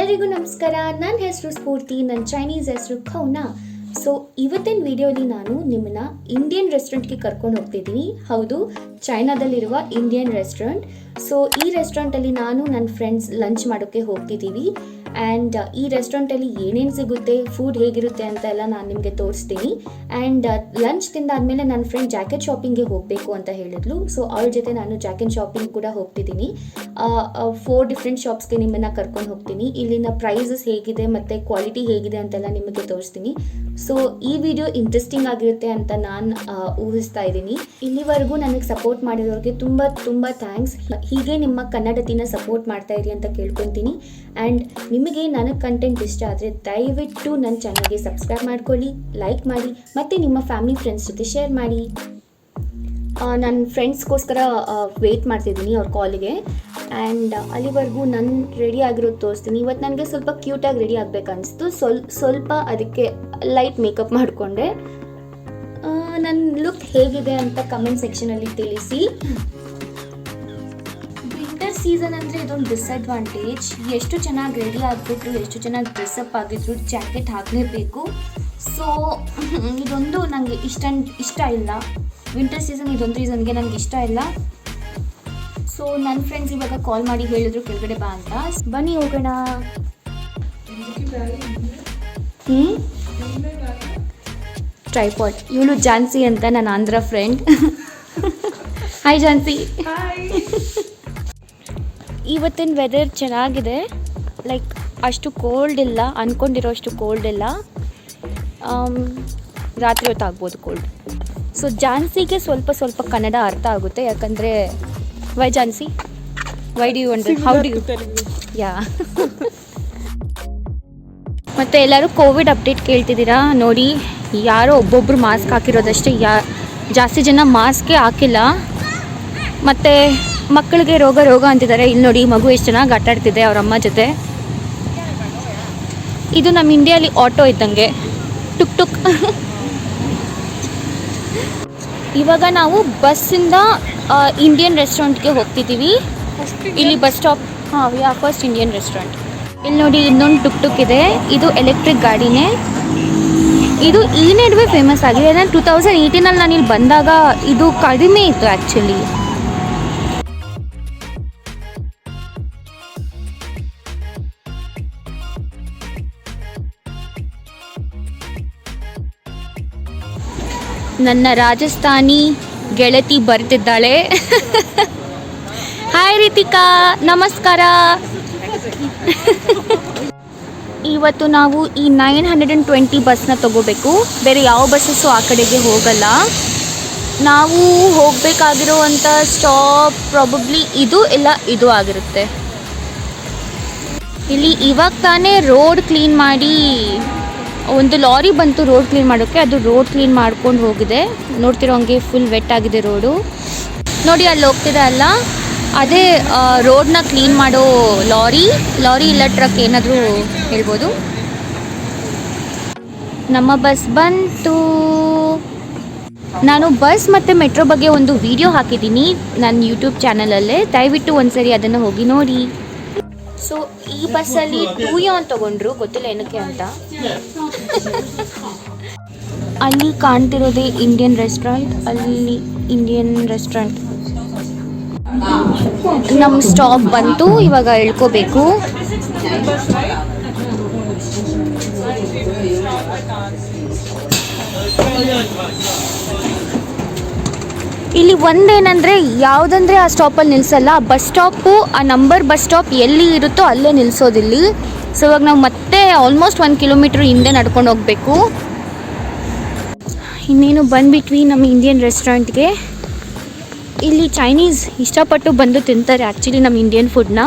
ಎಲ್ರಿಗೂ ನಮಸ್ಕಾರ. ನನ್ನ ಹೆಸರು ಸ್ಫೂರ್ತಿ ನನ್ನ ಚೈನೀಸ್ ಹೆಸರು ಖೌನಾ ಸೊ ಇವತ್ತಿನ ವಿಡಿಯೋಲಿ ನಾನು ನಿಮ್ಮನ್ನ ಇಂಡಿಯನ್ ರೆಸ್ಟೋರೆಂಟ್ಗೆ ಕರ್ಕೊಂಡು ಹೋಗ್ತಿದ್ದೀನಿ ಹೌದು ಚೈನಾದಲ್ಲಿರುವ ಇಂಡಿಯನ್ ರೆಸ್ಟೋರೆಂಟ್ ಸೊ ಈ ರೆಸ್ಟೋರೆಂಟಲ್ಲಿ ನಾನು ನನ್ನ ಫ್ರೆಂಡ್ಸ್ ಲಂಚ್ ಮಾಡೋಕ್ಕೆ ಹೋಗ್ತಿದ್ದೀವಿ ಆ್ಯಂಡ್ ಈ ರೆಸ್ಟೋರೆಂಟಲ್ಲಿ ಏನೇನು ಸಿಗುತ್ತೆ ಫುಡ್ ಹೇಗಿರುತ್ತೆ ಅಂತ ಎಲ್ಲ ನಾನು ನಿಮಗೆ ತೋರಿಸ್ತೀನಿ. ಆ್ಯಂಡ್ ಲಂಚ್ ತಿಂದಾದ್ಮೇಲೆ ನನ್ನ ಫ್ರೆಂಡ್ ಜಾಕೆಟ್ ಶಾಪಿಂಗ್ಗೆ ಹೋಗಬೇಕು ಅಂತ ಹೇಳಿದ್ಲು. ಸೊ ಅವ್ರ ಜೊತೆ ನಾನು ಜಾಕೆಟ್ ಶಾಪಿಂಗ್ ಕೂಡ ಹೋಗ್ತಿದ್ದೀನಿ. ಫೋರ್ ಡಿಫ್ರೆಂಟ್ ಶಾಪ್ಸ್ಗೆ ನಿಮ್ಮನ್ನು ಕರ್ಕೊಂಡು ಹೋಗ್ತೀನಿ. ಇಲ್ಲಿನ ಪ್ರೈಸಸ್ ಹೇಗಿದೆ ಮತ್ತು ಕ್ವಾಲಿಟಿ ಹೇಗಿದೆ ಅಂತೆಲ್ಲ ನಿಮಗೆ ತೋರಿಸ್ತೀನಿ. ಸೊ ಈ ವಿಡಿಯೋ ಇಂಟ್ರೆಸ್ಟಿಂಗ್ ಆಗಿರುತ್ತೆ ಅಂತ ನಾನು ಊಹಿಸ್ತಾ ಇದ್ದೀನಿ. ಇಲ್ಲಿವರೆಗೂ ನನಗೆ ಸಪೋರ್ಟ್ ಮಾಡಿರೋರಿಗೆ ತುಂಬ ತುಂಬ ಥ್ಯಾಂಕ್ಸ್ ಹೀಗೆ ನಿಮ್ಮ ಕನ್ನಡತಿನ ಸಪೋರ್ಟ್ ಮಾಡ್ತಾ ಇರಿ ಅಂತ ಕೇಳ್ಕೊತೀನಿ. ಆ್ಯಂಡ್ ನಿಮಗೆ ನನಗೆ ಕಂಟೆಂಟ್ ಇಷ್ಟ ಆದರೆ ದಯವಿಟ್ಟು ನನ್ನ ಚಾನಲ್ಗೆ ಸಬ್ಸ್ಕ್ರೈಬ್ ಮಾಡ್ಕೊಳ್ಳಿ ಲೈಕ್ ಮಾಡಿ, ಮತ್ತು ನಿಮ್ಮ ಫ್ಯಾಮಿಲಿ ಫ್ರೆಂಡ್ಸ್ ಜೊತೆ ಶೇರ್ ಮಾಡಿ. ನನ್ನ ಫ್ರೆಂಡ್ಸ್ಗೋಸ್ಕರ ವೆಯ್ಟ್ ಮಾಡ್ತಿದ್ದೀನಿ ಅವ್ರ ಕಾಲಿಗೆ ಆ್ಯಂಡ್ ಅಲ್ಲಿವರೆಗೂ ನಾನು ರೆಡಿ ಆಗಿರೋದು ತೋರಿಸ್ತೀನಿ. ಇವತ್ತು ನನಗೆ ಸ್ವಲ್ಪ ಕ್ಯೂಟಾಗಿ ರೆಡಿ ಆಗಬೇಕನ್ನಿಸ್ತು ಸ್ವಲ್ ಸ್ವಲ್ಪ ಅದಕ್ಕೆ ಲೈಟ್ ಮೇಕಪ್ ಮಾಡಿಕೊಂಡೆ. ನನ್ನ ಲುಕ್ ಹೇಗಿದೆ ಅಂತ ಕಮೆಂಟ್ ಸೆಕ್ಷನಲ್ಲಿ ತಿಳಿಸಿ. ವಿಂಟರ್ ಸೀಸನ್ ಅಂದರೆ ಇದೊಂದು ಡಿಸ್ಅಡ್ವಾಂಟೇಜ್ ಎಷ್ಟು ಚೆನ್ನಾಗಿ ರೆಡಿ ಆಗಬೇಕು ಎಷ್ಟು ಚೆನ್ನಾಗಿ ಡ್ರೆಸ್ಅಪ್ ಆಗಿದ್ರು ಜಾಕೆಟ್ ಹಾಕಲೇಬೇಕು. ಸೊ ಇದೊಂದು ನನಗೆ ಇಷ್ಟ ಇಷ್ಟ ಇಲ್ಲ. ವಿಂಟರ್ ಸೀಸನ್ ಇದೊಂದು ರೀಸನ್ಗೆ ನನಗೆ ಇಷ್ಟ ಇಲ್ಲ. ಸೊ ನನ್ನ ಫ್ರೆಂಡ್ಸ್ ಇವಾಗ ಕಾಲ್ ಮಾಡಿ ಹೇಳಿದ್ರು ಕೆಳಗಡೆ ಬಾ ಅಂತ. ಬನ್ನಿ ಹೋಗೋಣ. ಹ್ಞೂ ಟ್ರೈಪಾಟ್ ಇವಳು ಜಾನ್ಸಿ ಅಂತ ನನ್ನ ಆಂಧ್ರ ಫ್ರೆಂಡ್ ಹಾಯ್ ಜಾನ್ಸಿ. ಇವತ್ತಿನ ವೆದರ್ ಚೆನ್ನಾಗಿದೆ. ಲೈಕ್ ಅಷ್ಟು ಕೋಲ್ಡ್ ಇಲ್ಲ. ಅಂದ್ಕೊಂಡಿರೋ ಅಷ್ಟು ಕೋಲ್ಡ್ ಇಲ್ಲ. ಆಮ್, ರಾತ್ರಿ ಹೊತ್ತು ಆಗ್ಬೋದು ಕೋಲ್ಡ್ ಸೊ ಜಾನ್ಸಿಗೆ ಸ್ವಲ್ಪ ಸ್ವಲ್ಪ ಕನ್ನಡ ಅರ್ಥ ಆಗುತ್ತೆ. ಯಾಕಂದರೆ ವೈ ಜಾನ್ಸಿ Y D you under how D you ಯಾ ಮತ್ತು ಎಲ್ಲರೂ ಕೋವಿಡ್ ಅಪ್ಡೇಟ್ ಕೇಳ್ತಿದ್ದೀರಾ? ನೋಡಿ ಯಾರೋ ಒಬ್ಬೊಬ್ಬರು ಮಾಸ್ಕ್ ಹಾಕಿರೋದಷ್ಟೇ. ಯಾ ಜಾಸ್ತಿ ಜನ ಮಾಸ್ಕೇ ಹಾಕಿಲ್ಲ. ಮತ್ತು ಮಕ್ಕಳಿಗೆ ರೋಗ ರೋಗ ಅಂತಿದ್ದಾರೆ. ಇಲ್ಲಿ ನೋಡಿ ಮಗು ಎಷ್ಟು ಚೆನ್ನಾಗಿ ಆಟಾಡ್ತಿದೆ ಅವ್ರ ಅಮ್ಮ ಜೊತೆ. ಇದು ನಮ್ಮ ಇಂಡಿಯಲ್ಲಿ ಆಟೋ ಇದ್ದಂಗೆ. Tuk tuk. ಇವಾಗ ನಾವು ಬಸ್ಸಿಂದ ಇಂಡಿಯನ್ ರೆಸ್ಟೋರೆಂಟ್ಗೆ ಹೋಗ್ತಿದ್ದೀವಿ. ಇಲ್ಲಿ ಬಸ್ ಸ್ಟಾಪ್ ಹಾಂ ಯಾ ಫಸ್ಟ್ ಇಂಡಿಯನ್ ರೆಸ್ಟೋರೆಂಟ್ ಇಲ್ಲಿ ನೋಡಿ ಇನ್ನೊಂದು ಟುಕ್ ಟುಕ್ ಇದೆ. ಇದು ಎಲೆಕ್ಟ್ರಿಕ್ ಗಾಡಿನೇ. ಇದು ಈ ನಡುವೆ ಫೇಮಸ್ ಆಗಿದೆ. ನಾನು ಟೂ ತೌಸಂಡ್ ಏಯ್ಟೀನಲ್ಲಿ ನಾನು ಇಲ್ಲಿ ಬಂದಾಗ ಇದು ಕಡಿಮೆ ಇತ್ತು ಆ್ಯಕ್ಚುಲಿ ನನ್ನ ರಾಜಸ್ಥಾನಿ ಗೆಳತಿ ಬರ್ತಿದ್ದಾಳೆ. ಹಾಯ್ ರೀತಿಕಾ ನಮಸ್ಕಾರ. ಇವತ್ತು ನಾವು ಈ ನೈನ್ ಹಂಡ್ರೆಡ್ ಆ್ಯಂಡ್ ಟ್ವೆಂಟಿ ಬಸ್ನ ತಗೋಬೇಕು. ಬೇರೆ ಯಾವ ಬಸ್ಸಸ್ಸು ಆ ಕಡೆಗೆ ಹೋಗಲ್ಲ. ನಾವು ಹೋಗಬೇಕಾಗಿರುವಂಥ ಸ್ಟಾಪ್ ಪ್ರಾಬಬ್ಲಿ ಇದು ಇಲ್ಲ, ಇದು ಆಗಿರುತ್ತೆ. ಇಲ್ಲಿ ಇವಾಗ ತಾನೇ ರೋಡ್ ಕ್ಲೀನ್ ಮಾಡಿ ಒಂದು ಲಾರಿ ಬಂತು ರೋಡ್ ಕ್ಲೀನ್ ಮಾಡೋಕ್ಕೆ. ಅದು ರೋಡ್ ಕ್ಲೀನ್ ಮಾಡ್ಕೊಂಡು ಹೋಗಿದೆ. ನೋಡ್ತಿರೋ ಹಂಗೆ ಫುಲ್ ವೆಟ್ ಆಗಿದೆ ರೋಡು. ನೋಡಿ, ಅಲ್ಲಿ ಹೋಗ್ತಿದೆ ಅಲ್ಲ? ಅದೇ ರೋಡ್ನ ಕ್ಲೀನ್ ಮಾಡೋ ಲಾರಿ. ಲಾರಿ ಇಲ್ಲ ಟ್ರಕ್ ಏನಾದರೂ ಹೇಳ್ಬೋದು? ನಮ್ಮ ಬಸ್ ಬಂತು. ನಾನು ಬಸ್ ಮತ್ತು ಮೆಟ್ರೋ ಬಗ್ಗೆ ಒಂದು ವಿಡಿಯೋ ಹಾಕಿದ್ದೀನಿ ನನ್ನ ಯೂಟ್ಯೂಬ್ ಚಾನಲಲ್ಲೇ ದಯವಿಟ್ಟು ಒಂದ್ಸರಿ ಅದನ್ನು ಹೋಗಿ ನೋಡಿ. ಸೊ ಈ ಬಸ್ಸಲ್ಲಿ ಟೂ ಯಾನ್ ತಗೊಂಡ್ರು, ಗೊತ್ತಿಲ್ಲ ಏನಕ್ಕೆ ಅಂತ. ಅಲ್ಲಿ ಕಾಣ್ತಿರೋದೇ ಇಂಡಿಯನ್ ರೆಸ್ಟೋರೆಂಟ್ ಅಲ್ಲಿ ಇಂಡಿಯನ್ ರೆಸ್ಟೋರೆಂಟ್ ನಮ್ಮ ಸ್ಟಾಪ್ ಬಂತು ಇವಾಗ ಇಳ್ಕೋಬೇಕು ಇಲ್ಲಿ ಒಂದೇನಂದ್ರೆ ಯಾವುದಂದ್ರೆ ಆ ಸ್ಟಾಪಲ್ಲಿ ನಿಲ್ಸಲ್ಲ ಬಸ್ ಸ್ಟಾಪು ಆ ನಂಬರ್ ಬಸ್ ಸ್ಟಾಪ್ ಎಲ್ಲಿ ಇರುತ್ತೋ ಅಲ್ಲೇ ನಿಲ್ಸೋದಿಲ್ಲಿ ಸೊ ಇವಾಗ ನಾವು ಮತ್ತೆ ಆಲ್ಮೋಸ್ಟ್ ಒಂದು ಕಿಲೋಮೀಟ್ರ್ ಹಿಂದೆ ನಡ್ಕೊಂಡು ಹೋಗಬೇಕು. ಇನ್ನೇನು ಬಂದುಬಿಟ್ವಿ ನಮ್ಮ ಇಂಡಿಯನ್ ರೆಸ್ಟೋರೆಂಟ್ಗೆ ಇಲ್ಲಿ ಚೈನೀಸ್ ಇಷ್ಟಪಟ್ಟು ಬಂದು ತಿಂತಾರೆ ಆ್ಯಕ್ಚುಲಿ ನಮ್ಮ ಇಂಡಿಯನ್ ಫುಡ್ನ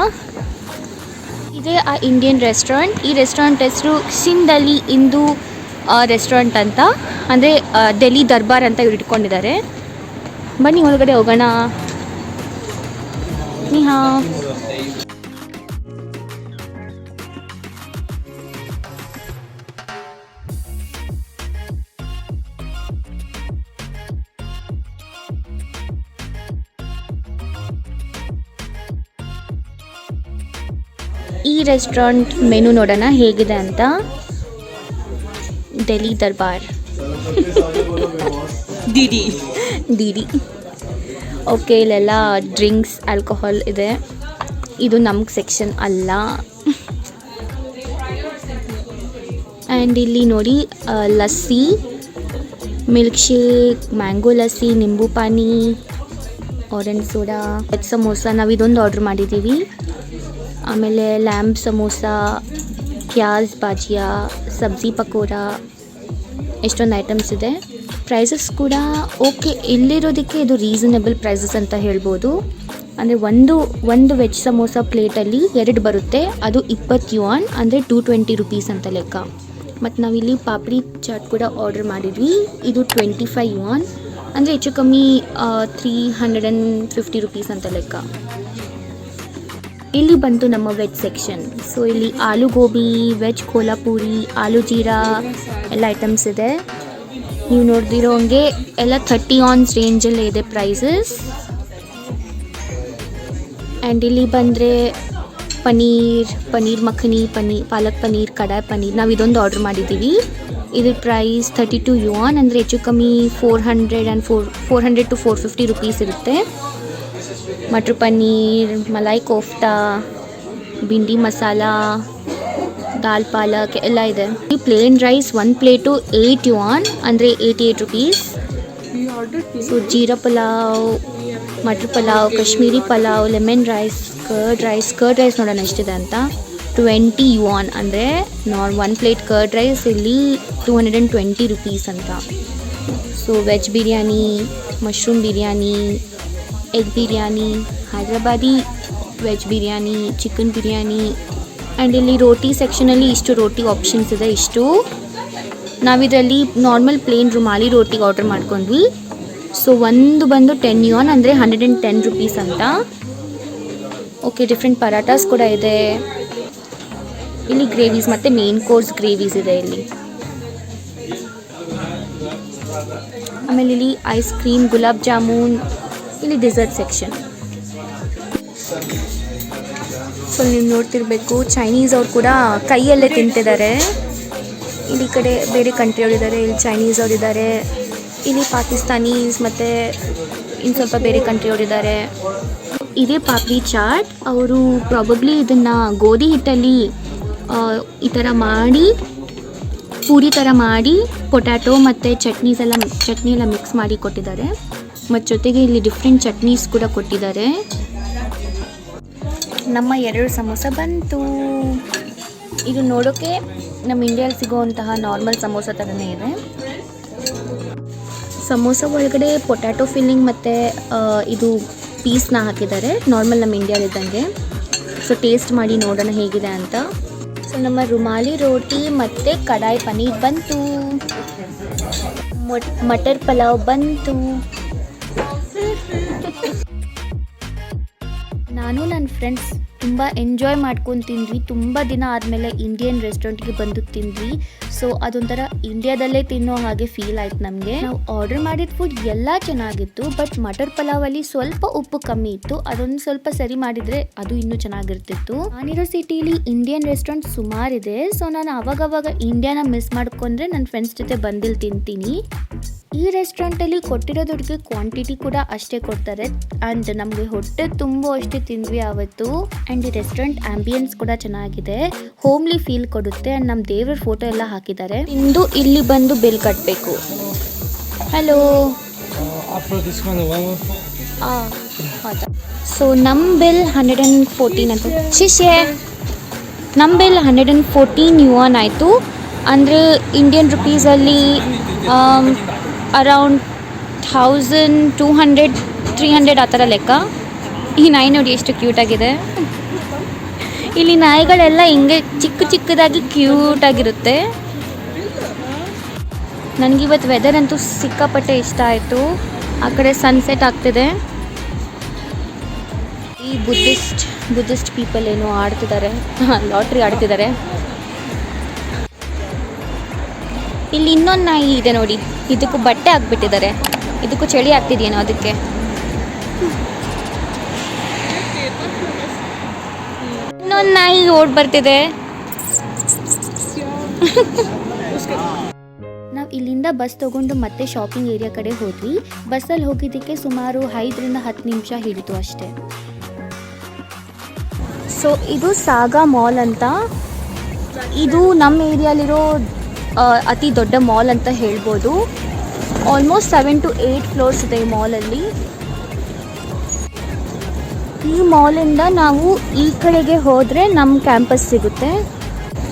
ಇದೇ ಆ ಇಂಡಿಯನ್ ರೆಸ್ಟೋರೆಂಟ್ ಈ ರೆಸ್ಟೋರೆಂಟ್ ಹೆಸರು ಸಿಂಧಲಿ ಇಂದು ರೆಸ್ಟೋರೆಂಟ್ ಅಂತ. ಅಂದರೆ ಡೆಲ್ಲಿ ದರ್ಬಾರ್ ಅಂತ ಇವ್ರು ಇಟ್ಕೊಂಡಿದ್ದಾರೆ. ಬನ್ನಿ ಒಳಗಡೆ ಹೋಗೋಣ. ನಿಹಾ. ಈ ರೆಸ್ಟೋರೆಂಟ್ ಮೆನು ನೋಡೋಣ ಹೇಗಿದೆ ಅಂತ. ಡೆಲ್ಲಿ ದರ್ಬಾರ್ ದಿಡಿ ಡಿಡಿ ಓಕೆ, ಇಲ್ಲೆಲ್ಲ ಡ್ರಿಂಕ್ಸ್ ಆಲ್ಕೋಹಾಲ್ ಇದೆ. ಇದು ನಮ್ಗೆ ಸೆಕ್ಷನ್ ಅಲ್ಲ. ಆ್ಯಂಡ್ ಇಲ್ಲಿ ನೋಡಿ lassi milk shake mango lassi, nimbu pani orange soda veg samosa, ನಾವು ಇದೊಂದು ಆರ್ಡ್ರ್ ಮಾಡಿದ್ದೀವಿ ಆಮೇಲೆ ಲ್ಯಾಂಬ್ ಸಮೋಸ, ಪ್ಯಾಜ್ ಬಾಜಿಯಾ ಸಬ್ಜಿ ಪಕೋಡ, ಎಷ್ಟೊಂದು ಐಟಮ್ಸ್ ಇದೆ. ಪ್ರೈಸಸ್ ಕೂಡ ಓಕೆ ಇಲ್ಲಿರೋದಕ್ಕೆ ಇದು ರೀಸನೇಬಲ್ ಪ್ರೈಸಸ್ ಅಂತ ಹೇಳ್ಬೋದು. ಅಂದರೆ ಒಂದು ಒಂದು ವೆಜ್ ಸಮೋಸ ಪ್ಲೇಟಲ್ಲಿ ಎರಡು ಬರುತ್ತೆ. ಅದು ಇಪ್ಪತ್ತು ಯುವಾನ್ ಅಂದರೆ ಟೂ ಟ್ವೆಂಟಿ ರುಪೀಸ್ ಅಂತ ಲೆಕ್ಕ. ಮತ್ತು ನಾವಿಲ್ಲಿ ಪಾಪಡಿ ಚಾಟ್ ಕೂಡ ಆರ್ಡರ್ ಮಾಡಿದ್ವಿ. ಇದು ಟ್ವೆಂಟಿ ಫೈವ್ ಯುವಾನ್ ಅಂದರೆ ಹೆಚ್ಚು ಕಮ್ಮಿ three hundred and fifty rupees ಅಂತ ಲೆಕ್ಕ. ಇಲ್ಲಿ ಬಂತು ನಮ್ಮ ವೆಜ್ ಸೆಕ್ಷನ್ ಸೊ ಇಲ್ಲಿ ಆಲೂ ಗೋಬಿ ವೆಜ್ ಕೋಲಾಪೂರಿ ಆಲೂ ಜೀರಾ ಎಲ್ಲ ಐಟಮ್ಸ್ ಇದೆ. ನೀವು ನೋಡ್ದಿರೋ ಹಂಗೆ ಎಲ್ಲ ಥರ್ಟಿ ಆನ್ಸ್ ರೇಂಜಲ್ಲೇ ಇದೆ ಪ್ರೈಸಸ್ ಆ್ಯಂಡ್ ಇಲ್ಲಿ ಬಂದರೆ ಪನೀರ್ ಪನೀರ್ ಮಖನಿ ಪನೀರ್ ಪಾಲಕ್ ಪನೀರ್ ಕಡಾಯ್ ಪನೀರ್ ನಾವು ಇದೊಂದು ಆರ್ಡ್ರ್ ಮಾಡಿದ್ದೀವಿ. ಇದ್ರ ಪ್ರೈಸ್ ಥರ್ಟಿ ಟು ಯುವಾನ್ ಅಂದರೆ ಹೆಚ್ಚು ಕಮ್ಮಿ four hundred and four four hundred two four fifty rupees ಇರುತ್ತೆ. ಮಟ್ರ್ ಪನ್ನೀರ್, ಮಲಾಯ್ ಕೋಫ್ತಾ, ಬಿಂಡಿ ಮಸಾಲ ದಾಲ್ ಪಾಲಕ್ ಎಲ್ಲ ಇದೆ. ಈ plain rice one plate eight yuan ಅಂದರೆ eighty eight rupees so jeera pulao matar pulao Kashmiri pulao lemon rice curd rice curd rice ನೋಡೋಣ ಎಷ್ಟಿದೆ ಅಂತ? Twenty yuan ಅಂದರೆ ನಾರ್ ಒನ್ ಪ್ಲೇಟ್ ಕರ್ಡ್ ರೈಸ್ ಇಲ್ಲಿ two hundred and twenty rupees ಅಂತ. So veg biryani mushroom biryani egg biryani Hyderabadi veg biryani chicken biryani and ಇಲ್ಲಿ ರೋಟಿ ಸೆಕ್ಷನಲ್ಲಿ ಇಷ್ಟು ರೋಟಿ ಆಪ್ಷನ್ಸ್ ಇದೆ, ಇಷ್ಟು. ನಾವಿದರಲ್ಲಿ ನಾರ್ಮಲ್ ಪ್ಲೇನ್ ರುಮಾಲಿ ರೋಟಿಗೆ ಆರ್ಡರ್ ಮಾಡ್ಕೊಂಡ್ವಿ. ಸೊ ಒಂದು ಬಂದು ಟೆನ್ ಯೋನ್ ಅಂದರೆ ಹಂಡ್ರೆಡ್ ಆ್ಯಂಡ್ ಟೆನ್ ರುಪೀಸ್ ಅಂತ. ಓಕೆ ಡಿಫ್ರೆಂಟ್ ಪರಾಟಾಸ್ ಕೂಡ ಇದೆ. ಇಲ್ಲಿ ಗ್ರೇವೀಸ್ ಮತ್ತು ಮೇನ್ ಕೋರ್ಸ್ ಗ್ರೇವೀಸ್ ಇದೆ ಇಲ್ಲಿ. ಆಮೇಲೆ ಇಲ್ಲಿ ಐಸ್ ಕ್ರೀಮ್ ಗುಲಾಬ್ ಜಾಮೂನ್, ಇಲ್ಲಿ ಡೆಸರ್ಟ್ ಸೆಕ್ಷನ್ ಸೊ ನೀವು ನೋಡ್ತಿರ್ಬೇಕು. ಚೈನೀಸ್ ಅವ್ರು ಕೂಡ ಕೈಯಲ್ಲೇ ತಿಂತಿದ್ದಾರೆ. ಇಲ್ಲಿ ಕಡೆ ಬೇರೆ ಕಂಟ್ರಿಯವ್ರು ಇದ್ದಾರೆ. ಇಲ್ಲಿ ಚೈನೀಸ್ ಅವರಿದ್ದಾರೆ ಇಲ್ಲಿ ಪಾಕಿಸ್ತಾನೀಸ್ ಮತ್ತು ಇನ್ನು ಸ್ವಲ್ಪ ಬೇರೆ ಕಂಟ್ರಿಯವ್ರು ಇದ್ದಾರೆ. ಇದೇ ಪಾಪ್ಡಿ ಚಾಟ್ ಅವರು ಪ್ರಾಬಬ್ಲಿ ಇದನ್ನು ಗೋಧಿ ಹಿಟ್ಟಲ್ಲಿ ಈ ಥರ ಮಾಡಿ, ಪೂರಿ ಥರ ಮಾಡಿ ಪೊಟ್ಯಾಟೊ ಮತ್ತು ಚಟ್ನೀಸ್ ಎಲ್ಲ, ಚಟ್ನಿ ಎಲ್ಲ ಮಿಕ್ಸ್ ಮಾಡಿ ಕೊಟ್ಟಿದ್ದಾರೆ. ಮತ್ತು ಜೊತೆಗೆ ಇಲ್ಲಿ ಡಿಫ್ರೆಂಟ್ ಚಟ್ನೀಸ್ ಕೂಡ ಕೊಟ್ಟಿದ್ದಾರೆ. ನಮ್ಮ ಎರಡು ಸಮೋಸ ಬಂತು. ಇದು ನೋಡೋಕ್ಕೆ ನಮ್ಮ ಇಂಡಿಯಲ್ಲಿ ಸಿಗುವಂತಹ ನಾರ್ಮಲ್ ಸಮೋಸ ಥರನೇ ಇದೆ. ಸಮೋಸ ಒಳಗಡೆ ಪೊಟ್ಯಾಟೊ ಫಿಲ್ಲಿಂಗ್ ಮತ್ತು ಇದು ಪೀಸ್ನ ಹಾಕಿದ್ದಾರೆ. ನಾರ್ಮಲ್ ನಮ್ಮ ಇಂಡಿಯಾದಲ್ಲಿ ಇದ್ದಂಗೆ. ಸೊ ಟೇಸ್ಟ್ ಮಾಡಿ ನೋಡೋಣ ಹೇಗಿದೆ ಅಂತ. ಸೊ ನಮ್ಮ ರುಮಾಲಿ ರೋಟಿ ಮತ್ತು ಕಡಾಯಿ ಪನ್ನೀರ್ ಬಂತು. ಮಟರ್ ಪಲಾವ್ ಬಂತು. ನಾನು ನನ್ನ ಫ್ರೆಂಡ್ಸ್ ತುಂಬ ಎಂಜಾಯ್ ಮಾಡ್ಕೊಂಡು ತಿಂದ್ವಿ. ತುಂಬ ದಿನ ಆದಮೇಲೆ ಇಂಡಿಯನ್ ರೆಸ್ಟೋರೆಂಟ್ಗೆ ಬಂದು ತಿಂದ್ವಿ. ಸೊ ಅದೊಂಥರ ಇಂಡಿಯಾದಲ್ಲೇ ತಿನ್ನೋ ಹಾಗೆ ಫೀಲ್ ಆಯ್ತು ನಮಗೆ. ನಾವು ಆರ್ಡರ್ ಮಾಡಿದ ಫುಡ್ ಎಲ್ಲ ಚೆನ್ನಾಗಿತ್ತು ಬಟ್ ಮಟರ್ ಪಲಾವ್ ಅಲ್ಲಿ ಸ್ವಲ್ಪ ಉಪ್ಪು ಕಮ್ಮಿ ಇತ್ತು. ಅದೊಂದು ಸ್ವಲ್ಪ ಸರಿ ಮಾಡಿದರೆ ಅದು ಇನ್ನೂ ಚೆನ್ನಾಗಿರ್ತಿತ್ತು. ನಾನಿರೋ ಸಿಟಿಲಿ ಇಂಡಿಯನ್ ರೆಸ್ಟೋರೆಂಟ್ ಸುಮಾರಿದೆ. ಸೊ ನಾನು ಅವಾಗವಾಗ ಇಂಡಿಯಾನ ಮಿಸ್ ಮಾಡ್ಕೊಂಡ್ರೆ ನನ್ನ ಫ್ರೆಂಡ್ಸ್ ಜೊತೆ ಬಂದಿಲ್ಲಿ ತಿಂತೀನಿ. ಈ ರೆಸ್ಟೋರೆಂಟಲ್ಲಿ ಕೊಟ್ಟಿರೋ ದುಡ್ಡಿಗೆ ಕ್ವಾಂಟಿಟಿ ಕೂಡ ಅಷ್ಟೇ ಕೊಡ್ತಾರೆ. ಆ್ಯಂಡ್ ನಮಗೆ ಹೊಟ್ಟೆ ತುಂಬ ಅಷ್ಟೇ ತಿಂದ್ವಿ ಆವತ್ತು. ಆ್ಯಂಡ್ ಈ ರೆಸ್ಟೋರೆಂಟ್ ಆಂಬಿಯನ್ಸ್ ಕೂಡ ಚೆನ್ನಾಗಿದೆ. ಹೋಮ್ಲಿ ಫೀಲ್ ಕೊಡುತ್ತೆ. ಆ್ಯಂಡ್ ನಮ್ಮ ದೇವ್ರ ಫೋಟೋ ಎಲ್ಲ ಹಾಕಿದ್ದಾರೆ. ಇಂದು ಇಲ್ಲಿ ಬಂದು ಬಿಲ್ ಕಟ್ಟಬೇಕು ಹಲೋ ಸೊ ನಮ್ಮ ಬಿಲ್ ಹಂಡ್ರೆಡ್ ಆ್ಯಂಡ್ ಫೋರ್ಟೀನ್ ಅಂತ ಶಿಷ್ಯ ನಮ್ಮ bill hundred and fourteen yuan ಆಯಿತು. ಅಂದರೆ Indian ರುಪೀಸಲ್ಲಿ around thousand two hundred three hundred ಆ ಥರ ಲೆಕ್ಕ. ಈ ನಾಯಿ ನೋಡಿ ಎಷ್ಟು ಕ್ಯೂಟಾಗಿದೆ ಇಲ್ಲಿ ನಾಯಿಗಳೆಲ್ಲ ಹಿಂಗೆ ಚಿಕ್ಕ ಚಿಕ್ಕದಾಗಿ ಕ್ಯೂಟಾಗಿರುತ್ತೆ ನನಗಿವತ್ತು ವೆದರ್ ಅಂತೂ ಸಿಕ್ಕಾಪಟ್ಟೆ ಇಷ್ಟ ಆಯಿತು. ಆ ಕಡೆ ಸನ್ಸೆಟ್ ಆಗ್ತಿದೆ. ಈ ಬುದ್ಧಿಸ್ಟ್ ಬುದ್ಧಿಸ್ಟ್ ಪೀಪಲ್ ಏನೋ ಆಡ್ತಿದ್ದಾರೆ. ಲಾಟ್ರಿ ಆಡ್ತಿದ್ದಾರೆ. ಇಲ್ಲಿ ಇನ್ನೊಂದು ನಾಯಿ ಇದೆ ನೋಡಿ. ಇದಕ್ಕೂ ಬಟ್ಟೆ ಹಾಕ್ಬಿಟ್ಟಿದ್ದಾರೆ. ಇದಕ್ಕೂ ಚಳಿ ಆಗ್ತಿದೆಯೇನೋ ಅದಕ್ಕೆ. ಇನ್ನೊಂದು ನಾಯಿ ಓಡ್ ಬರ್ತಿದೆ. ನಾವು ಇಲ್ಲಿಂದ ಬಸ್ ತಗೊಂಡು ಮತ್ತೆ ಶಾಪಿಂಗ್ ಏರಿಯಾ ಕಡೆ ಹೋದ್ವಿ. ಬಸ್ಸಲ್ಲಿ ಹೋಗಿದ್ದಕ್ಕೆ ಸುಮಾರು ಐದರಿಂದ ಹತ್ತು ನಿಮಿಷ ಹಿಡಿತು ಅಷ್ಟೇ. ಸೊ ಇದು ಸಾಗಾ ಮಾಲ್ ಅಂತ. ಇದು ನಮ್ಮ ಏರಿಯಾಲಿರೋ ಅತಿ ದೊಡ್ಡ ಮಾಲ್ ಅಂತ ಹೇಳ್ಬೋದು. Almost seven to eight floors ಇದೆ ಈ ಮಾಲಲ್ಲಿ ಈ ಮಾಲಿಂದ ನಾವು ಈ ಕಡೆಗೆ ಹೋದರೆ ನಮ್ಮ ಕ್ಯಾಂಪಸ್ ಸಿಗುತ್ತೆ.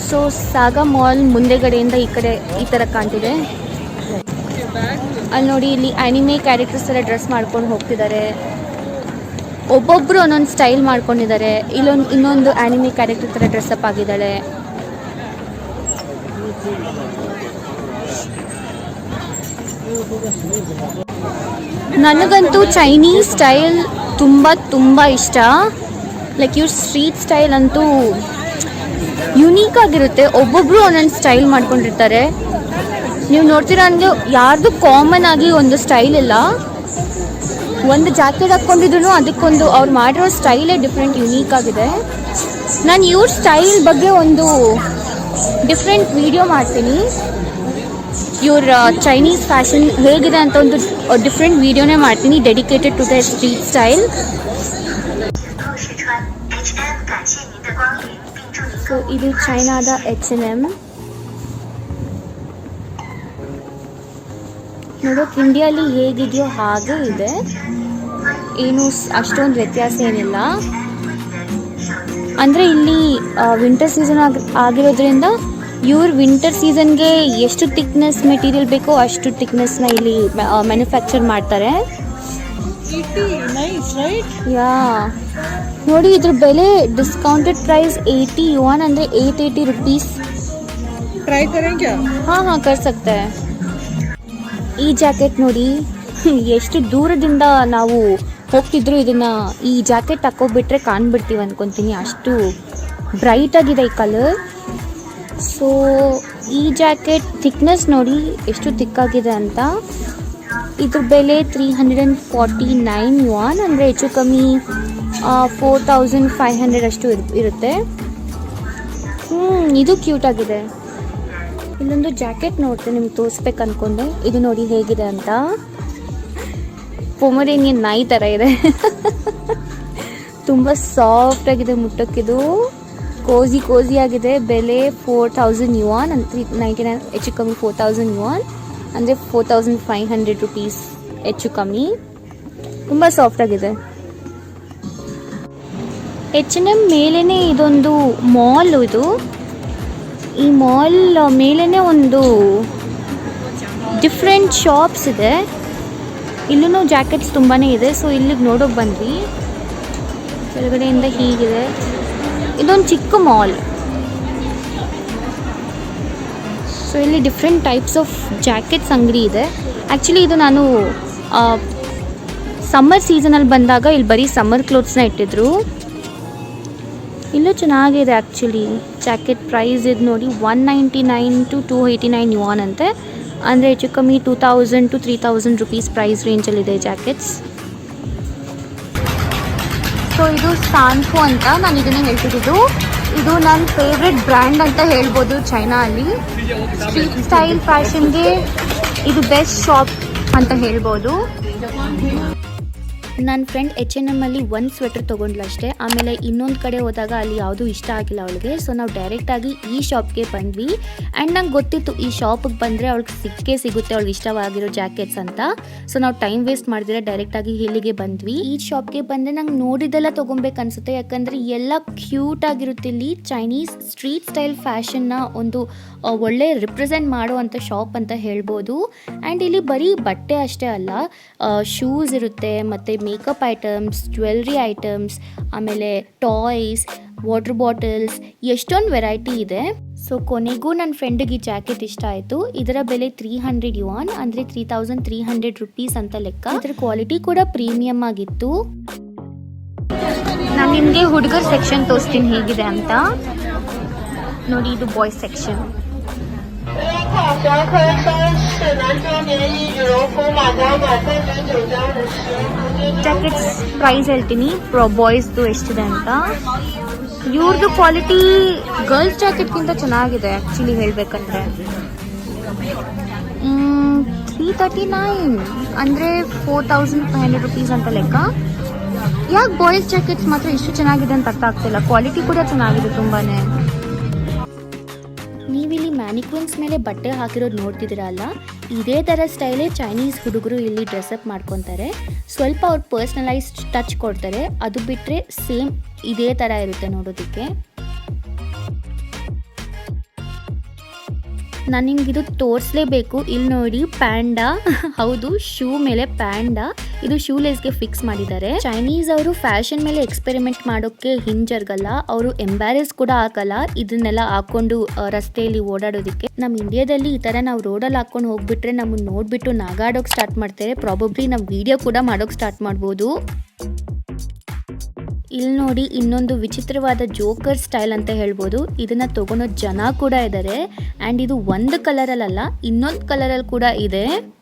ಸೊ ಸಾಗಾ ಮಾಲ್ ಮುಂದೆಗಡೆಯಿಂದ ಈ ಕಡೆ, ಈ ಥರ ಕಾಣ್ತಿದೆ. ಅಲ್ಲಿ ನೋಡಿ, ಇಲ್ಲಿ ಆ್ಯನಿಮೆ ಕ್ಯಾರೆಕ್ಟರ್ಸ್ ಎಲ್ಲ ಡ್ರೆಸ್ ಮಾಡ್ಕೊಂಡು ಹೋಗ್ತಿದ್ದಾರೆ. ಒಬ್ಬೊಬ್ಬರು ಒಂದೊಂದು ಸ್ಟೈಲ್ ಮಾಡ್ಕೊಂಡಿದ್ದಾರೆ. ಇಲ್ಲೊಂದು, ಇನ್ನೊಂದು ಆ್ಯನಿಮೆ ಕ್ಯಾರೆಕ್ಟರ್ ಥರ ಡ್ರೆಸ್ಅಪ್ ಆಗಿದ್ದಾಳೆ. ನನಗಂತೂ ಚೈನೀಸ್ ಸ್ಟೈಲ್ ತುಂಬ ತುಂಬ ಇಷ್ಟ. ಲೈಕ್ ಇವ್ರ ಸ್ಟ್ರೀಟ್ ಸ್ಟೈಲ್ ಅಂತೂ ಯುನೀಕ್ ಆಗಿರುತ್ತೆ. ಒಬ್ಬೊಬ್ರು ಒಂದೊಂದು ಸ್ಟೈಲ್ ಮಾಡ್ಕೊಂಡಿರ್ತಾರೆ. ನೀವು ನೋಡ್ತೀರಾ ಅಂದರೆ ಯಾರ್ದು ಕಾಮನ್ ಆಗಿ ಒಂದು ಸ್ಟೈಲ್ ಇಲ್ಲ. ಒಂದು ಜಾಕೆಟ್ ಹಾಕ್ಕೊಂಡಿದ್ರು ಅದಕ್ಕೊಂದು ಅವ್ರು ಮಾಡಿರೋ ಸ್ಟೈಲೇ ಡಿಫ್ರೆಂಟ್ ಯುನೀಕ್ ಆಗಿದೆ. ನಾನು ಇವ್ರ ಸ್ಟೈಲ್ ಬಗ್ಗೆ ಒಂದು ಡಿಫ್ರೆಂಟ್ ವಿಡಿಯೋ ಮಾಡ್ತೀನಿ. ಇವ್ರ ಚೈನೀಸ್ ಫ್ಯಾಷನ್ ಹೇಗಿದೆ ಅಂತ ಒಂದು ಡಿಫ್ರೆಂಟ್ ವಿಡಿಯೋನೇ ಮಾಡ್ತೀನಿ dedicated to the street style so ಇದು ಚೈನಾದ ಎಚ್ ಎನ್ H&M. ಎಂ ನೋಡೋಕೆ ಇಂಡಿಯಲ್ಲಿ ಹೇಗಿದೆಯೋ ಹಾಗೆ ಇದೆ. ಏನು ಅಷ್ಟೊಂದು ವ್ಯತ್ಯಾಸ ಏನಿಲ್ಲ. ಅಂದರೆ ಇಲ್ಲಿ ವಿಂಟರ್ ಸೀಸನ್ ಆಗಿ ಆಗಿರೋದ್ರಿಂದ ಇವ್ರು ವಿಂಟರ್ ಸೀಸನ್ಗೆ ಎಷ್ಟು ತಿಕ್ನೆಸ್ ಮೆಟೀರಿಯಲ್ ಬೇಕೋ ಅಷ್ಟು ತಿಕ್ನೆಸ್ನ ಇಲ್ಲಿ ಮ್ಯಾನುಫ್ಯಾಕ್ಚರ್ ಮಾಡ್ತಾರೆ. ಯಾ. ನೋಡಿ ಇದ್ರ ಬೆಲೆ ಡಿಸ್ಕೌಂಟೆಡ್ ಪ್ರೈಸ್ ಏಯ್ಟಿ ಒನ್ ಅಂದರೆ ಏಯ್ಟ್ ಏಯ್ಟಿ ರುಪೀಸ್ ಹಾಂ ಹಾಂ ಕರ್ಸಕ್ತೆ ಈ ಜಾಕೆಟ್ ನೋಡಿ ಎಷ್ಟು ದೂರದಿಂದ ನಾವು ಹೋಗ್ತಿದ್ರು ಇದನ್ನ ಈ ಜಾಕೆಟ್ ಹಾಕೋಬಿಟ್ರೆ ಕಾಣ್ಬಿಡ್ತೀವಿ ಅನ್ಕೊಂತೀನಿ. ಅಷ್ಟು ಬ್ರೈಟ್ ಆಗಿದೆ ಈ ಕಲರ್ ಸೊ ಈ ಜಾಕೆಟ್ ಥಿಕ್ನೆಸ್ ನೋಡಿ ಎಷ್ಟು ಥಿಕ್ಕಾಗಿದೆ ಅಂತ. ಇದ್ರ ಬೆಲೆ three hundred and forty nine yuan ಅಂದರೆ ಹೆಚ್ಚು ಕಮ್ಮಿ ಫೋರ್ ತೌಸಂಡ್ ಫೈವ್ ಹಂಡ್ರೆಡ್ ಅಷ್ಟು ಇರ್- ಇರುತ್ತೆ. ಹ್ಞೂ ಇದು ಕ್ಯೂಟ್ ಆಗಿದೆ. ಇಲ್ಲೊಂದು ಜಾಕೆಟ್ ನೋಡ್ತೀನಿ ನಿಮ್ಗೆ ತೋರಿಸ್ಬೇಕು ಅನ್ಕೊಂಡೆ ಇದು ನೋಡಿ ಹೇಗಿದೆ ಅಂತ. ಪೊಮರೇನಿಯನ್ ನಾಯಿ ಥರ ಇದೆ. ತುಂಬ ಸಾಫ್ಟ್ ಆಗಿದೆ ಮುಟ್ಟಕ್ಕಿದು. ಕೋಸಿ ಕೋಸಿ ಆಗಿದೆ. ಬೆಲೆ four thousand yuan three ninety nine ಹೆಚ್ಚು ಕಮ್ಮಿ ಫೋರ್ ತೌಸಂಡ್ ಯುವಾನ್ ಅಂದರೆ four thousand five hundred rupees ಹೆಚ್ಚು ಕಮ್ಮಿ. ತುಂಬ ಸಾಫ್ಟ್ ಆಗಿದೆ. ಎಚ್ ಎನ್ ಎಂ ಮೇಲೇ ಇದೊಂದು ಮಾಲ್ ಇದು. ಈ ಮಾಲ್ ಮೇಲೇ ಒಂದು ಡಿಫ್ರೆಂಟ್ ಶಾಪ್ಸ್ ಇದೆ. ಇಲ್ಲೂ ಜಾಕೆಟ್ಸ್ ತುಂಬಾ ಇದೆ ಸೊ ಇಲ್ಲಿಗೆ ನೋಡೋಕೆ ಬಂದ್ವಿ. ಕೆಳಗಡೆಯಿಂದ ಹೀಗಿದೆ. ಇದೊಂದು ಚಿಕ್ಕ ಮಾಲ್ ಸೊ ಇಲ್ಲಿ ಡಿಫ್ರೆಂಟ್ ಟೈಪ್ಸ್ ಆಫ್ ಜಾಕೆಟ್ಸ್ ಅಂಗಡಿ ಇದೆ. ಆ್ಯಕ್ಚುಲಿ ಇದು ನಾನು ಸಮ್ಮರ್ ಸೀಸನಲ್ಲಿ ಬಂದಾಗ ಇಲ್ಲಿ ಬರೀ ಸಮ್ಮರ್ ಕ್ಲೋತ್ಸ್ನ ಇಟ್ಟಿದ್ರು. ಇಲ್ಲೂ ಚೆನ್ನಾಗಿದೆ ಆ್ಯಕ್ಚುಲಿ ಜಾಕೆಟ್ ಪ್ರೈಸ್ ಇದು ನೋಡಿ one ninety nine to two eighty nine yuan ಅಂತೆ. ಅಂದರೆ ಹೆಚ್ಚು ಕಮ್ಮಿ two thousand to three thousand rupees price ರೇಂಜಲ್ಲಿದೆ jackets so ಇದು ಸಾನ್ಫು ಅಂತ ನಾನು ಇದನ್ನು ಹೇಳ್ತಿದ್ದು ಇದು ನನ್ನ ಫೇವ್ರೆಟ್ ಬ್ರ್ಯಾಂಡ್ ಅಂತ ಹೇಳ್ಬೋದು ಚೈನಾ ಅಲ್ಲಿ. ಸ್ಟ್ರೀಟ್ ಸ್ಟೈಲ್ ಫ್ಯಾಷನ್ಗೆ ಇದು ಬೆಸ್ಟ್ ಶಾಪ್ ಅಂತ ಹೇಳ್ಬೋದು. ನನ್ನ ಫ್ರೆಂಡ್ ಎಚ್ ಎನ್ ಎಂ ಅಲ್ಲಿ ಒಂದು ಸ್ವೆಟರ್ ತೊಗೊಂಡ್ಲು ಅಷ್ಟೇ. ಆಮೇಲೆ ಇನ್ನೊಂದು ಕಡೆ ಹೋದಾಗ ಅಲ್ಲಿ ಯಾವುದೂ ಇಷ್ಟ ಆಗಿಲ್ಲ ಅವಳಿಗೆ. ಸೊ ನಾವು ಡೈರೆಕ್ಟಾಗಿ ಈ ಶಾಪ್ಗೆ ಬಂದ್ವಿ. ಆ್ಯಂಡ್ ನಂಗೆ ಗೊತ್ತಿತ್ತು ಈ ಶಾಪಿಗೆ ಬಂದರೆ ಅವಳಿಗೆ ಸಿಕ್ಕೇ ಸಿಗುತ್ತೆ, ಅವಳಿಗೆ ಇಷ್ಟವಾಗಿರೋ ಜಾಕೆಟ್ಸ್ ಅಂತ. ಸೊ ನಾವು ಟೈಮ್ ವೇಸ್ಟ್ ಮಾಡಿದ್ರೆ ಡೈರೆಕ್ಟಾಗಿ ಇಲ್ಲಿಗೆ ಬಂದ್ವಿ. ಈ ಶಾಪ್ಗೆ ಬಂದರೆ ನಂಗೆ ನೋಡಿದೆಲ್ಲ ತೊಗೊಬೇಕು ಅನಿಸುತ್ತೆ. ಯಾಕಂದರೆ ಎಲ್ಲ ಕ್ಯೂಟ್ ಆಗಿರುತ್ತೆ ಇಲ್ಲಿ. ಚೈನೀಸ್ ಸ್ಟ್ರೀಟ್ ಸ್ಟೈಲ್ ಫ್ಯಾಷನ್ನ ಒಂದು ಒಳ್ಳೆ ರಿಪ್ರೆಸೆಂಟ್ ಮಾಡುವಂಥ ಶಾಪ್ ಅಂತ ಹೇಳ್ಬೋದು. ಆ್ಯಂಡ್ ಇಲ್ಲಿ ಬರೀ ಬಟ್ಟೆ ಅಷ್ಟೇ ಅಲ್ಲ ಶೂಸ್ ಇರುತ್ತೆ, ಮತ್ತು ಮೇಕಪ್ ಐಟಮ್ಸ್ ಜ್ಯುವೆಲ್ರಿ ಐಟಮ್ಸ್ ಆಮೇಲೆ ಟಾಯ್ಸ್ ವಾಟರ್ ಬಾಟಲ್ಸ್ ಎಷ್ಟೊಂದು ವೆರೈಟಿ ಇದೆ. ಸೊ ಕೊನೆಗೂ ನನ್ನ ಫ್ರೆಂಡಿಗೆ ಈ ಜಾಕೆಟ್ ಇಷ್ಟ ಆಯಿತು. ಇದರ ಬೆಲೆ ತ್ರೀ ಹಂಡ್ರೆಡ್ ಯುವಾನ್ ಅಂದರೆ three thousand three hundred rupees ಅಂತ ಲೆಕ್ಕ. ಇದರ ಕ್ವಾಲಿಟಿ ಕೂಡ ಪ್ರೀಮಿಯಮ್ ಆಗಿತ್ತು. ನಾನು ನಿಮಗೆ ಹುಡುಗರ ಸೆಕ್ಷನ್ ತೋರಿಸ್ತೀನಿ ಹೇಗಿದೆ ಅಂತ. ನೋಡಿ, ಇದು ಬಾಯ್ಸ್ ಸೆಕ್ಷನ್ 参考学科绅士男装棉衣羽绒服马甲码三点九加五十， ಜಾಕೆಟ್ಸ್ ಪ್ರೈಸ್ ಹೇಳ್ತೀನಿ ಬಾಯ್ಸ್ದು ಎಷ್ಟಿದೆ ಅಂತ ಇವ್ರದ್ದು ಕ್ವಾಲಿಟಿ ಗರ್ಲ್ಸ್ ಜಾಕೆಟ್ಗಿಂತ ಚೆನ್ನಾಗಿದೆ ಆ್ಯಕ್ಚುಲಿ ಹೇಳಬೇಕಂದ್ರೆ ತ್ರೀ ತರ್ಟಿ ನೈನ್ ಅಂದರೆ four thousand five hundred rupees ಅಂತ ಲೆಕ್ಕ ಯಾಕೆ ಬಾಯ್ಸ್ ಜಾಕೆಟ್ಸ್ ಮಾತ್ರ ಇಷ್ಟು ಚೆನ್ನಾಗಿದೆ ಅಂತ ಅರ್ಥ ಆಗ್ತಿಲ್ಲ ಕ್ವಾಲಿಟಿ ಕೂಡ ಚೆನ್ನಾಗಿದೆ ತುಂಬಾನೇ ನೀವಿಲ್ಲಿ ಮ್ಯಾನಿಕ್ವಿನ್ಸ್ ಮೇಲೆ ಬಟ್ಟೆ ಹಾಕಿರೋದು ನೋಡ್ತಿದ್ದೀರಲ್ಲ, ಇದೇ ಥರ ಸ್ಟೈಲೇ ಚೈನೀಸ್ ಹುಡುಗರು ಇಲ್ಲಿ ಡ್ರೆಸ್ಅಪ್ ಮಾಡ್ಕೊತಾರೆ. ಸ್ವಲ್ಪ ಅವ್ರು ಪರ್ಸ್ನಲೈಸ್ ಟಚ್ ಕೊಡ್ತಾರೆ. ಅದು ಬಿಟ್ಟರೆ ಸೇಮ್ ಇದೇ ಥರ ಇರುತ್ತೆ ನೋಡೋದಕ್ಕೆ. ನಾನು ನಿಮ್ಗಿದು ತೋರಿಸ್ಲೇಬೇಕು. ಇಲ್ಲಿ ನೋಡಿ ಪ್ಯಾಂಡಾ. ಹೌದು, ಶೂ ಮೇಲೆ ಪ್ಯಾಂಡಾ. ಇದು ಶೂ ಲೇಸ್ಗೆ ಫಿಕ್ಸ್ ಮಾಡಿದ್ದಾರೆ. ಚೈನೀಸ್ ಅವರು ಫ್ಯಾಷನ್ ಮೇಲೆ ಎಕ್ಸ್ಪೆರಿಮೆಂಟ್ ಮಾಡೋಕ್ಕೆ ಹಿಂಜರ್ಗಲ್ಲ. ಅವರು ಎಂಬ್ಯಾರೆಸ್ ಕೂಡ ಆಗಲ್ಲ ಇದನ್ನೆಲ್ಲ ಹಾಕೊಂಡು ರಸ್ತೆಯಲ್ಲಿ ಓಡಾಡೋದಕ್ಕೆ. ನಮ್ಮ ಇಂಡಿಯಾದಲ್ಲಿ ಈ ತರ ನಾವು ರೋಡಲ್ಲಿ ಹಾಕೊಂಡು ಹೋಗ್ಬಿಟ್ರೆ ನಮ್ಮನ್ನ ನೋಡ್ಬಿಟ್ಟು ನಾಗಾಡೋಕ್ ಸ್ಟಾರ್ಟ್ ಮಾಡ್ತಾರೆ. ಪ್ರಾಬಬ್ಲಿ ನಾವು ವಿಡಿಯೋ ಕೂಡ ಮಾಡೋಕ್ ಸ್ಟಾರ್ಟ್ ಮಾಡ್ಬೋದು. ಇಲ್ಲಿ ನೋಡಿ ಇನ್ನೊಂದು ವಿಚಿತ್ರವಾದ ಜೋಕರ್ ಸ್ಟೈಲ್ ಅಂತ ಹೇಳ್ಬೋದು. ಇದನ್ನ ತಗೊಳೋ ಜನ ಕೂಡ ಇದ್ದಾರೆ ಆ್ಯಂಡ್ ಇದು ಒಂದು ಕಲರಲ್ಲ ಇನ್ನೊಂದು ಕಲರಲ್ಲಿ ಕೂಡ ಇದೆ.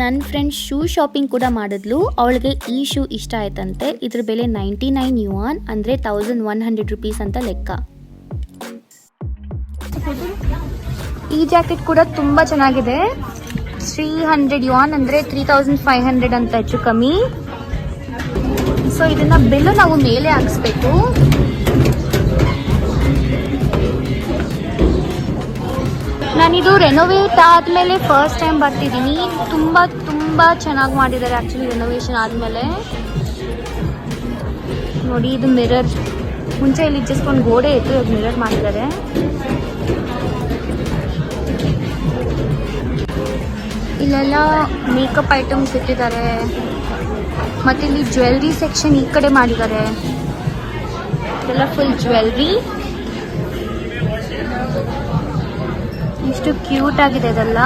ನನ್ನ ಫ್ರೆಂಡ್ ಶೂ ಶಾಪಿಂಗ್ ಕೂಡ ಮಾಡಿದ್ಲು. ಅವಳಿಗೆ ಈ ಶೂ ಇಷ್ಟ ಆಯ್ತಂತೆ. ಇದ್ರ ಬೆಲೆ ನೈಂಟಿ ನೈನ್ ಯುವಾನ್ ಅಂದರೆ ತೌಸಂಡ್ ಒನ್ ಹಂಡ್ರೆಡ್ ರುಪೀಸ್ ಅಂತ ಲೆಕ್ಕ. ಈ ಜಾಕೆಟ್ ಕೂಡ ತುಂಬ ಚೆನ್ನಾಗಿದೆ. ತ್ರೀ ಹಂಡ್ರೆಡ್ ಯುವಾನ್ ಅಂದರೆ ತ್ರೀ ತೌಸಂಡ್ ಫೈವ್ ಹಂಡ್ರೆಡ್ ಅಂತ ಹೆಚ್ಚು ಕಮ್ಮಿ. ಸೊ ಇದನ್ನ ಬಿಲ್ಲು ನಾವು ಮೇಲೆ ಹಾಕ್ಸ್ಬೇಕು. ನಾನಿದು ರೆನೋವೇಟ್ ಆದಮೇಲೆ ಫಸ್ಟ್ ಟೈಮ್ ಬರ್ತಿದ್ದೀನಿ. ತುಂಬ ತುಂಬ ಚೆನ್ನಾಗಿ ಮಾಡಿದ್ದಾರೆ ಆ್ಯಕ್ಚುಲಿ ರೆನೋವೇಷನ್ ಆದಮೇಲೆ. ನೋಡಿ, ಇದು ಮಿರರ್ ಮುಂಚೆ ಇಲ್ಲಿ ಜಸ್ಕೊಂಡು ಗೋಡೆ ಇತ್ತು ಇವಾಗ ಮಿರರ್ ಮಾಡಿದ್ದಾರೆ. ಇಲ್ಲೆಲ್ಲ ಮೇಕಪ್ ಐಟಮ್ಸ್ ಇಟ್ಟಿದ್ದಾರೆ. ಮತ್ತೆ ಇಲ್ಲಿ ಜ್ಯುವೆಲ್ರಿ ಸೆಕ್ಷನ್ ಈ ಕಡೆ ಮಾಡಿದ್ದಾರೆ. ಇದೆಲ್ಲ ಫುಲ್ ಜ್ಯುವೆಲ್ರಿ ಎಷ್ಟು ಕ್ಯೂಟ್ ಆಗಿದೆ ಇದೆಲ್ಲ.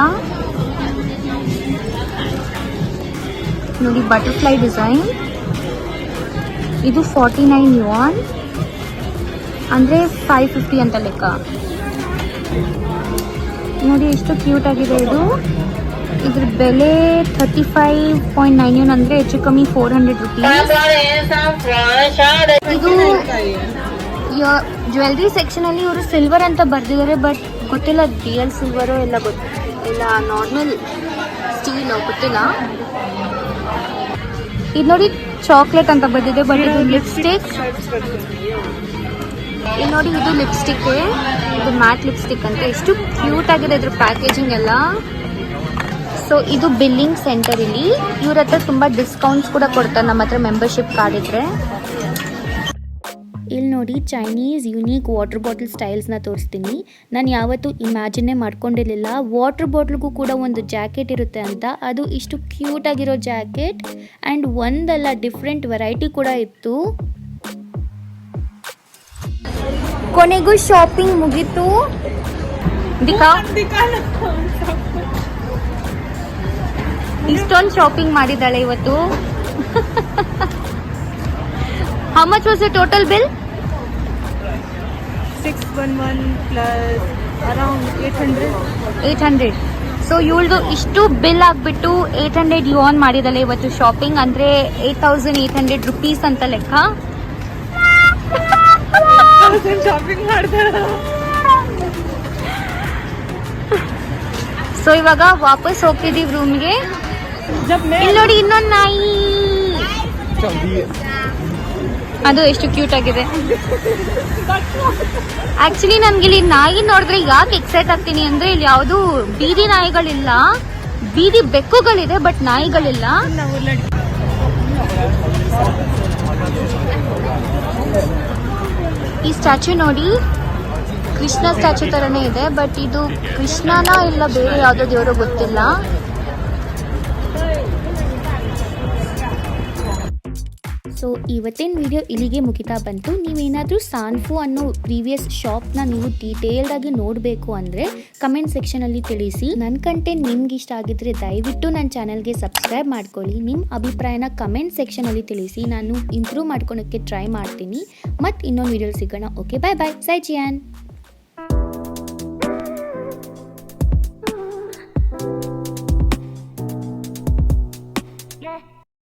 ನೋಡಿ ಬಟರ್ಫ್ಲೈ ಡಿಸೈನ್ ಇದು ಫಾರ್ಟಿ ನೈನ್ ಯು ಆನ್ ಅಂದರೆ ಫೈವ್ ಫಿಫ್ಟಿ ಅಂತ ಲೆಕ್ಕ. ನೋಡಿ ಎಷ್ಟು ಕ್ಯೂಟ್ ಆಗಿದೆ ಇದು. ಇದ್ರ ಬೆಲೆ ಥರ್ಟಿ ಫೈವ್ ಪಾಯಿಂಟ್ ನೈನ್ ಏನ್ ಅಂದರೆ ಹೆಚ್ಚು ಕಮ್ಮಿ ಫೋರ್ ಹಂಡ್ರೆಡ್ ರುಪೀಸ್ ಇದು ಜ್ಯುವೆಲ್ರಿ ಸೆಕ್ಷನಲ್ಲಿ ಇವರು ಸಿಲ್ವರ್ ಅಂತ ಬರೆದಿದ್ದಾರೆ ಬಟ್ ಗೊತ್ತಿಲ್ಲ ಎಲ್ ಸಿಲ್ವರೋ ಎಲ್ಲ ಗೊತ್ತು ಇಲ್ಲ ನಾರ್ಮಲ್ ಸ್ಟೀಲ್ ಗೊತ್ತಿಲ್ಲ. ಇದು ನೋಡಿ ಚಾಕ್ಲೇಟ್ ಅಂತ ಬಂದಿದೆ ಬಟ್ ಇದು ಲಿಪ್ಸ್ಟಿಕ್ ಇಲ್ಲಿ ನೋಡಿ ಇದು ಲಿಪ್ಸ್ಟಿಕ್ ಇದು ಮ್ಯಾಟ್ ಲಿಪ್ಸ್ಟಿಕ್ ಅಂತ. ಎಷ್ಟು ಕ್ಯೂಟ್ ಆಗಿದೆ ಇದ್ರ ಪ್ಯಾಕೇಜಿಂಗ್ ಎಲ್ಲ. ಸೊ ಇದು ಬಿಲ್ಲಿಂಗ್ ಸೆಂಟರ್ ಇಲ್ಲಿ. ಇವ್ರ ಹತ್ರ ತುಂಬಾ ಡಿಸ್ಕೌಂಟ್ಸ್ ಕೂಡ ಕೊಡ್ತಾರೆ ನಮ್ಮ ಹತ್ರ ಮೆಂಬರ್ಶಿಪ್ ಕಾರ್ಡ್ ಇದ್ರೆ. ಇಲ್ಲಿ ನೋಡಿ ಚೈನೀಸ್ ಯುನೀಕ್ ವಾಟರ್ ಬಾಟಲ್ ಸ್ಟೈಲ್ಸ್ನ ತೋರಿಸ್ತೀನಿ. ನಾನು ಯಾವತ್ತೂ ಇಮ್ಯಾಜಿನೇ ಮಾಡ್ಕೊಂಡಿರಲಿಲ್ಲ. ವಾಟರ್ ಬಾಟ್ಲಿಗೂ ಕೂಡ ಒಂದು ಜಾಕೆಟ್ ಇರುತ್ತೆ ಅಂತ. ಅದು ಇಷ್ಟು ಕ್ಯೂಟ್ ಆಗಿರೋ ಜಾಕೆಟ್ ಆ್ಯಂಡ್ ಒಂದಲ್ಲ ಡಿಫ್ರೆಂಟ್ ವೆರೈಟಿ ಕೂಡ ಇತ್ತು. ಕೊನೆಗೂ ಶಾಪಿಂಗ್ ಮುಗೀತು. ಇಷ್ಟೊಂದು ಶಾಪಿಂಗ್ ಮಾಡಿದ್ದಾಳೆ ಇವತ್ತು. How much was total bill 611 plus around 800. Eight hundred so ಇವಳದು ಇಷ್ಟು ಬಿಲ್ ಆಗಿಬಿಟ್ಟು ಏಯ್ಟ್ ಹಂಡ್ರೆಡ್ ಯುವಾನ್ ಮಾಡಿದಲ್ಲ ಇವತ್ತು ಶಾಪಿಂಗ್ ಅಂದರೆ eight thousand eight hundred rupees ಅಂತ ಲೆಕ್ಕ? ಶಾಪಿಂಗ್ ಸೊ ಇವಾಗ ವಾಪಸ್ ಹೋಗ್ತಿದೀವಿ ರೂಮ್ಗೆ ಇಲ್ಲಿ ನೋಡಿ ಇನ್ನೊಂದು ನಾಯಿ. ಅದು ಎಷ್ಟು ಕ್ಯೂಟ್ ಆಗಿದೆ. ಆಕ್ಚುಲಿ ನಮ್ಗೆ ಇಲ್ಲಿ ನಾಯಿ ನೋಡಿದ್ರೆ ಯಾಕೆ ಎಕ್ಸೈಟ್ ಆಗ್ತೀನಿ ಅಂದ್ರೆ ಇಲ್ಲಿ ಯಾವುದು ಬೀದಿ ನಾಯಿಗಳಿಲ್ಲ. ಬೀದಿ ಬೆಕ್ಕುಗಳಿದೆ ಬಟ್ ನಾಯಿಗಳಿಲ್ಲ. ಈ ಸ್ಟ್ಯಾಚು ನೋಡಿ, ಕೃಷ್ಣ ಸ್ಟ್ಯಾಚು ತರನೇ ಇದೆ ಬಟ್ ಇದು ಕೃಷ್ಣನ ಇಲ್ಲ ಬೇರೆ ಯಾವುದೋ ದೇವರು ಗೊತ್ತಿಲ್ಲ. ಸೊ ಇವತ್ತಿನ ವಿಡಿಯೋ ಇಲ್ಲಿಗೆ ಮುಗಿತಾ ಬಂತು. ನೀವೇನಾದರೂ ಸಾನ್ಫು ಅನ್ನೋ ಪ್ರೀವಿಯಸ್ ಶಾಪ್ನ ನೀವು ಡೀಟೇಲ್ಡ್ ಆಗಿ ನೋಡಬೇಕು ಅಂದರೆ ಕಮೆಂಟ್ ಸೆಕ್ಷನಲ್ಲಿ ತಿಳಿಸಿ. ನನ್ನ ಕಂಟೆಂಟ್ ನಿಮ್ಗೆ ಇಷ್ಟ ಆಗಿದ್ರೆ ದಯವಿಟ್ಟು ನನ್ನ ಚಾನಲ್ಗೆ ಸಬ್ಸ್ಕ್ರೈಬ್ ಮಾಡ್ಕೊಳ್ಳಿ. ನಿಮ್ಮ ಅಭಿಪ್ರಾಯನ ಕಮೆಂಟ್ ಸೆಕ್ಷನಲ್ಲಿ ತಿಳಿಸಿ. ನಾನು ಇಂಪ್ರೂವ್ ಮಾಡ್ಕೊಳಕ್ಕೆ ಟ್ರೈ ಮಾಡ್ತೀನಿ. ಮತ್ತು ಇನ್ನೊಂದು ವಿಡಿಯೋ ಸಿಗೋಣ. ಓಕೆ ಬಾಯ್ ಬಾಯ್ ಸೈ ಚಿಯಾನ್